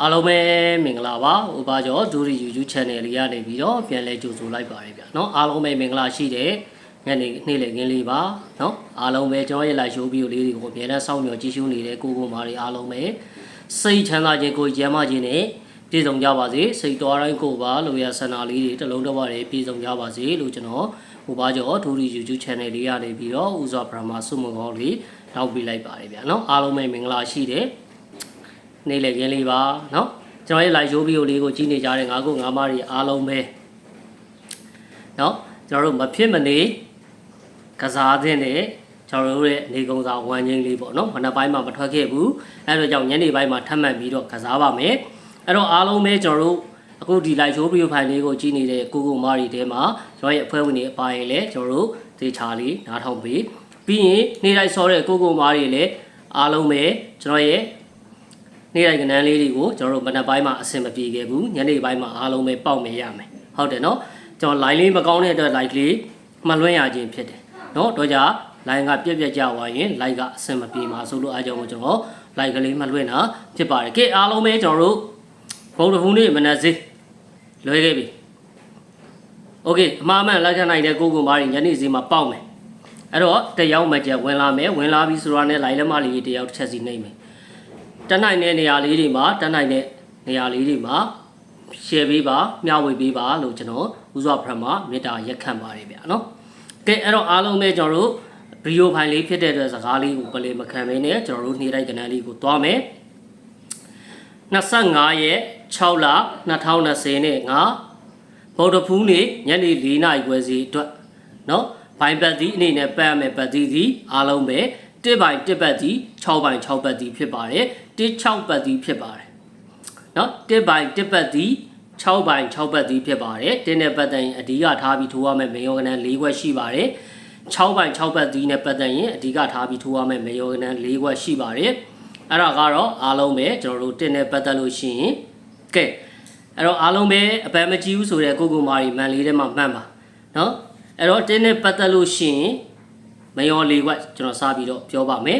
အားလုံးပဲမင်္ဂလာပါဥပါကျော်ဒူရီ YouTube channel လေးကနေပြီးတော့ပြန်လဲကြိုဆိုလိုက်ပါတယ်ဗျာเนาะအားလုံးပဲမင်္ဂလာရှိတဲ့ညနေနေ့လည်ခင်းလေးပါเနာะအားလုံးပဲကျွန်တော်ရဲ့ live show video လေးတွေကိုအများနဲ့စောင့်မျှော်ကြည့်ရှုနေတဲ့ကိုကိုမာတွေအားလုံးပဲစိတ်ချမ်းသာခြင်းကိုယ်ကျမ်းမာခြင်းနဲ့ပြည့်စုံကြပါစေစိတ်တော်တိုင်းကိုပါလိုရဆန္ဒလေးတွေတစ်လုံးတစ်ဝတွေပြည့်စုံကြပါစေလို့ကျွန်တော်ဥပါကျော်ဒူရီ YouTube channel လေးကနေပြီးတော့ဥစွာပရမဆုမွန်ကောင်းလေးနောက်ပြလိုက်ပါတယ်ဗျာเนาะအားလုံးပဲမင်္ဂလာရှိတဲ့ နေ့လည်ခင်းလေးပါเนาะကျွန်တော်ရဲ့ live show video လေးကိုကြည့်နေကြတဲ့ငါးခုငါးမတွေအားလုံးပဲเนาะကျွန်တော်တို့မဖြစ်မနေကစားတဲ့နဲ့ကျွန်တော်တို့ရဲ့နေကုံစာဝမ်းချင်းလေးပေါ့เนาะမနက်ပိုင်းမှာမထွက်ခဲ့ဘူးအဲဒါကြောင့်ညနေပိုင်းမှာထပ်မံပြီးတော့ကစားပါမယ်အဲ့တော့အားလုံးပဲကျွန်တော်တို့အခုဒီ live show video file လေးကိုကြည့်နေတဲ့ကိုကိုမာရီတဲမှာကျွန်တော်ရဲ့အဖွဲ့ဝင်တွေအပိုင်းလည်းကျွန်တော်တို့သေချာလေးနားထောင်ပြီးပြီးရင်နေ့တိုင်းဆောတဲ့ကိုကိုမာရီလည်းအားလုံးပဲကျွန်တော်ရဲ့ နေ့တိုင်းကဏ္ဍလေးတွေကိုကျွန်တော်တို့မနက်ပိုင်းမှာအဆင်မပြေခဲ့ဘူးညနေပိုင်းမှာအားလုံးပဲပေါက်မြင်ရမယ်ဟုတ်တယ်နော်ကျွန်တော် line လေးမကောင်းတဲ့အတွက် like လေးမလွှင့်ရခြင်းဖြစ်တယ်နော်တော့ကြ line ကပြက်ပြက်ကြသွားရင် like ကအဆင်မပြေမှာဆိုလို့အားကြောင့်မို့ကျွန်တော် like ကလေးမလွှင့်တာဖြစ်ပါတယ်ကဲအားလုံးပဲကျွန်တော်တို့ဘုံတစ်ခုနေ့မနက်စေးလွှဲခဲ့ပြီโอเคအမှားမှန်လက်ခံနိုင်တဲ့ကိုကိုမားညနေစီမှာပေါက်မယ်အဲ့တော့တယောက်မှကျဝင်လာမယ်ဝင်လာပြီဆိုတော့ね line လက်မလေးတယောက်တစ်ချက်စီနှိမ့်မယ် တက်နိုင်တဲ့နေရာလေးတွေမှာတက်နိုင်တဲ့နေရာလေးတွေမှာ share ပေးပါမျှဝေပေးပါလို့ကျွန်တော်ဥစွာဖရမမေတ္တာရက်ခံပါတယ်ဗျာနော်ကဲအဲ့တော့အားလုံးပဲကျွန်တော်တို့ဗီဒီယိုဖိုင်လေးဖြစ်တဲ့အတွက်စကားလေးကိုပလေမခံမင်းနဲ့ကျွန်တော်တို့နေ့တိုင်းကဏ္ဍလေးကိုတွားမယ်25ရက်6လ2020နဲ့ငါဗုဒ္ဓဖူးနေ့ညနေ4နာရီခွဲစီအတွက်နော်ဘိုင်ပတ်ဒီအနေနဲ့ပတ်ရမယ်ပတ်ဒီဒီအားလုံးပဲတစ်ပိုင်တစ်ပတ်ဒီ6ပိုင်6ပတ်ဒီဖြစ်ပါတယ် တစ်6ပတ်ဒီဖြစ်ပါတယ်နော်တစ်ပိုင်တစ်ပတ်ဒီ6ပိုင်6ပတ်ဒီဖြစ်ပါတယ်တင်းနဲ့ပတ်သက်ရင်အဓိကထားပြီးထိုးရမယ်မေယောကနန်၄ခွက်ရှိပါတယ်6ပိုင်6ပတ်ဒီနဲ့ပတ်သက်ရင်အဓိကထားပြီးထိုးရမယ်မေယောကနန်၄ခွက်ရှိပါတယ်အဲ့ဒါကတော့အားလုံးပဲကျွန်တော်တို့တင်းနဲ့ပတ်သက်လို့ရှိရင်ကဲအဲ့တော့အားလုံးပဲအပန်းမကြည့်ဘူးဆိုတဲ့ကိုကိုမာရီမန်လေးထဲမှာမှတ်ပါနော်အဲ့တော့တင်းနဲ့ပတ်သက်လို့ရှိရင်မယောလေးခွက်ကျွန်တော်စပြီးတော့ပြောပါမယ်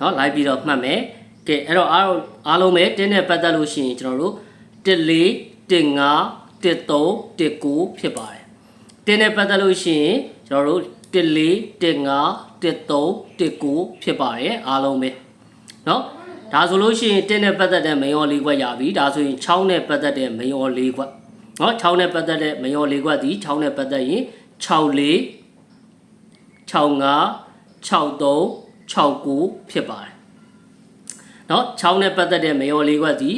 နော်လိုက်ပြီးတော့မှတ်မယ်ကဲအဲ့တော့အားအားလုံးပဲတင်းနဲ့ပတ်သက်လို့ရှိရင်ကျွန်တော်တို့14 15 13 19ဖြစ်ပါတယ်တင်းနဲ့ပတ်သက်လို့ရှိရင်ကျွန်တော်တို့14 15 13 19ဖြစ်ပါတယ်အားလုံးပဲနော်ဒါဆိုလို့ရှိရင်တင်းနဲ့ပတ်သက်တဲ့မယောလေးခွက်ရပြီဒါဆိုရင်6နဲ့ပတ်သက်တဲ့မယောလေးခွက်နော်6နဲ့ပတ်သက်တဲ့မယောလေးခွက်ဒီ6နဲ့ပတ်သက်ရင်6လေး65 63 69ဖြစ်ပါတယ်เนาะ6နဲ့ပတ်သက်တဲ့မေယော်လေးခွက်ဒီ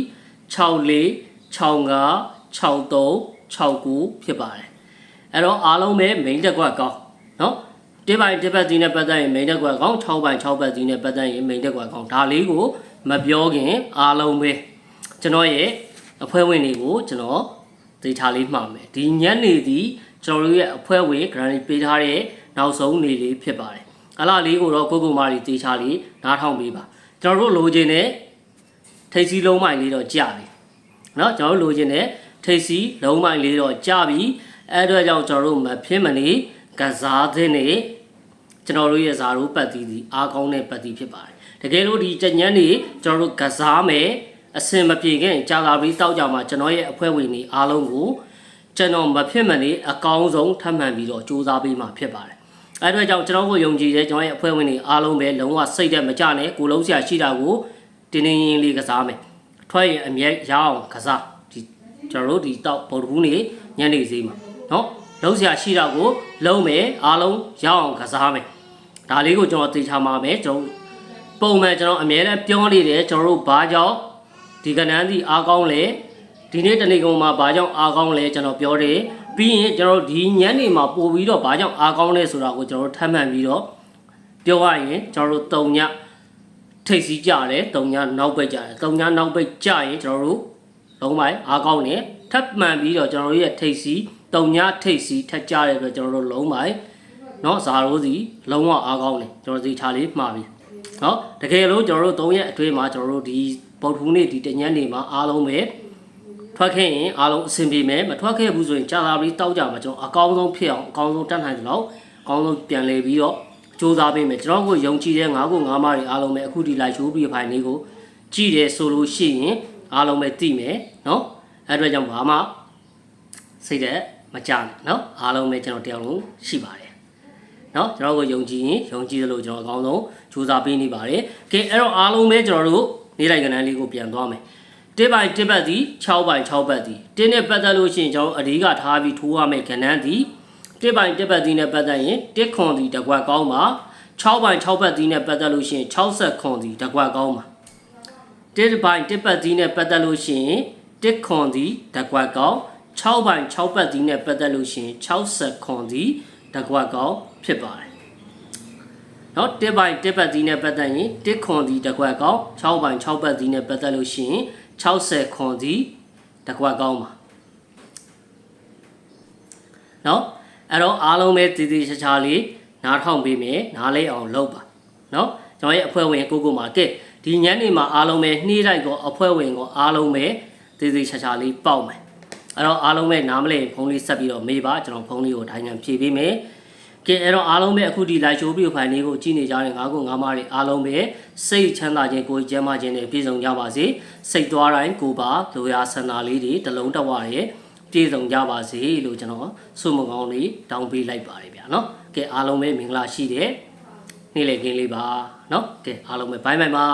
64 65 63 69ဖြစ်ပါတယ်အဲ့တော့အားလုံးပဲ main တက်ကွက်ကောင်းเนาะတစ်ပိုင်းတစ်ပတ်စီနဲ့ပတ်သက်ရင် main တက်ကွက်ကောင်း6ပိုင်း6ပတ်စီနဲ့ပတ်သက်ရင် main တက်ကွက်ကောင်းဒါလေးကိုမပြောခင်အားလုံးပဲကျွန်တော်ရဲ့အဖွဲ့ဝင်တွေကိုကျွန်တော်ဒေတာလေးမှာမယ်ဒီညနေဒီကျွန်တော်တို့ရဲ့အဖွဲ့ဝင် grant ပေးထားတဲ့နောက်ဆုံးနေလေးဖြစ်ပါတယ် အလားလေးကိုတော့ကိုကိုမာရီတေချာလေးနားထောင်ပေးပါကျွန်တော်တို့လိုချင်တဲ့ထိတ်စီလုံးမိုင်လေးတော့ကြာပြီเนาะကျွန်တော်တို့လိုချင်တဲ့ထိတ်စီလုံးမိုင်လေးတော့ကြာပြီအဲ့အတွက်ကြောင့်ကျွန်တော်တို့မဖြစ်မနေကစားတဲ့နေကျွန်တော်တို့ရဲ့ဇာရိုးပတ်သီးဒီအားကောင်းတဲ့ပတ်သီးဖြစ်ပါတယ်တကယ်လို့ဒီကြညန်းနေကျွန်တော်တို့ကစားမယ်အစင်မပြေခင်ကြာလာပြီးတောက်ကြမှာကျွန်တော်ရဲ့အဖွဲ့ဝင်တွေအားလုံးကိုကျွန်တော်မဖြစ်မနေအကောင်းဆုံးထပ်မံပြီးတော့စူးစမ်းပေးမှာဖြစ်ပါတယ် အဲ့အတွက်ကြောင့်ကျွန်တော်ကိုယုံကြည်တဲ့ကျွန်တော်ရဲ့အဖွဲ့ဝင်တွေအားလုံးပဲလုံးဝစိတ်သက်မကြနဲ့ကိုလုံးဆရာရှိတာကိုတင်းတင်းရင်းလေးကစားမယ်ထွက်ရင်အမြဲရအောင်ကစားဒီကျွန်တော်တို့ဒီတောက်ဗုဒ္ဓဘူးနေညနေစည်းမှာနော်လုံးဆရာရှိတာကိုလုံးမယ်အားလုံးရအောင်ကစားမယ်ဒါလေးကိုကျွန်တော်သိချာမှာမယ်ကျွန်တော်ပုံမှန်ကျွန်တော်အမြဲတမ်းပြောနေတယ်ကျွန်တော်တို့ဘာကြောင့်ဒီကဏ္ဍစီအားကောင်းလဲဒီနေ့တနေ့ကောင်မှာဘာကြောင့်အားကောင်းလဲကျွန်တော်ပြောတယ် ပြီးရင်ကျွန်တော်ဒီညနေမှာပို့ပြီးတော့ဘာကြောင့်အားကောင်းလဲဆိုတာကိုကျွန်တော်ထပ်မှန်ပြီးတော့ပြောရရင်ကျွန်တော်တို့တုံညထိတ်စီကြတယ်တုံညနောက်ပိတ်ကြတယ်တုံညနောက်ပိတ်ကြရင်ကျွန်တော်တို့လုံးပိုင်းအားကောင်းတယ်ထပ်မှန်ပြီးတော့ကျွန်တော်တို့ရဲ့ထိတ်စီတုံညထိတ်စီထက်ကြတဲ့အတွက်ကျွန်တော်တို့လုံးပိုင်းเนาะဇာရိုးစီလုံးဝအားကောင်းတယ်ကျွန်တော်စီချာလေးမှားပြီเนาะတကယ်လို့ကျွန်တော်တို့၃ရက်အတွင်းမှာကျွန်တော်တို့ဒီပုတ်ဖူးနေ့ဒီတညနေမှာအားလုံးပဲ ထွက်ခဲ့ရင်အားလုံးအဆင်ပြေမယ်မထွက်ခဲ့ဘူးဆိုရင်ကြာလာပြီးတောက်ကြမှာကျွန်တော်အကောင်းဆုံးဖြစ်အောင်အကောင်းဆုံးတတ်နိုင်သလောက်အကောင်းဆုံးပြန်လဲပြီးတော့စူးစမ်းပေးမယ်ကျွန်တော်ကိုယုံကြည်တဲ့ငါးကိုငါးမတွေအားလုံးပဲအခုဒီ live show ပြီးဖိုင်လေးကိုကြည့်တယ်ဆိုလို့ရှိရင်အားလုံးပဲသိမယ်နော်အဲ့အတွက်ကြောင့်ဘာမှစိတ်သက်မကြနဲ့နော်အားလုံးပဲကျွန်တော်တရားလုံးရှိပါတယ်နော်ကျွန်တော်ကိုယုံကြည်ရင်ယုံကြည်သလိုကျွန်တော်အကောင်းဆုံးကြိုးစားပေးနေပါတယ်ကဲအဲ့တော့အားလုံးပဲကျွန်တော်တို့နေ့တိုင်ကဏ္ဍလေးကိုပြန်သွားမယ် တစ်ပိုင်တစ်ပတ်စီ6ပိုင်6ပတ်စီတင်းနဲ့ပတ်သက်လို့ရှိရင်ကျွန်တော်အဓိကထားပြီးထိုးရမယ့်ကဏ္ဍစီတစ်ပိုင်တစ်ပတ်စီနဲ့ပတ်သက်ရင်တစ်ခွန်စီတစ်ခွက်ကောင်းပါ6ပိုင်6ပတ်စီနဲ့ပတ်သက်လို့ရှိရင်60ခွန်စီတစ်ခွက်ကောင်းပါတစ်ပိုင်တစ်ပတ်စီနဲ့ပတ်သက်လို့ရှိရင်တစ်ခွန်စီတစ်ခွက်ကောင်း6ပိုင်6ပတ်စီနဲ့ပတ်သက်လို့ရှိရင်60ခွန်စီတစ်ခွက်ကောင်းဖြစ်ပါတယ်နော်တစ်ပိုင်တစ်ပတ်စီနဲ့ပတ်သက်ရင်တစ်ခွန်စီတစ်ခွက်ကောင်း6ပိုင်6ပတ်စီနဲ့ပတ်သက်လို့ရှိရင် 60ခွန်သည်တကွက်ကောင်းပါเนาะအဲ့တော့အားလုံးပဲတည်တည်ချာချာလေးနားထောင်ပေးမယ်နားလေးအောင်လုပ်ပါเนาะကျွန်တော်ရဲ့အဖွဲ့ဝင်ကိုကိုမှာကဲဒီညနေမှာအားလုံးပဲနှီးလိုက်ကောအဖွဲ့ဝင်ကောအားလုံးပဲတည်တည်ချာချာလေးပေါက်မယ်အဲ့တော့အားလုံးပဲနားမလဲဖုန်းလေးဆက်ပြီးတော့မေးပါကျွန်တော်ဖုန်းလေးကိုတိုင်းငံဖြည့်ပေးမယ် ကဲအဲ့တော့အားလုံးပဲအခုဒီ live show ပြီးဖိုင်လေးကိုကြည့်နေကြတဲ့ငါးခုငါးမတွေအားလုံးပဲစိတ်ချမ်းသာခြင်းကိုယ်ကျန်းမာခြင်းနဲ့ပြည့်စုံကြပါစေစိတ်သွားတိုင်းကိုယ်ပါလိုရာဆန္ဒလေးတွေတစ်လုံးတစ်ဝရဲပြည့်စုံကြပါစေလို့ကျွန်တော်ဆုမကောင်းလေးတောင်းပေးလိုက်ပါတယ်ဗျာနော်ကဲအားလုံးပဲမင်္ဂလာရှိတဲ့နေ့လည်ခင်းလေးပါနော်ကဲအားလုံးပဲဘိုင်းဘိုင်းပါ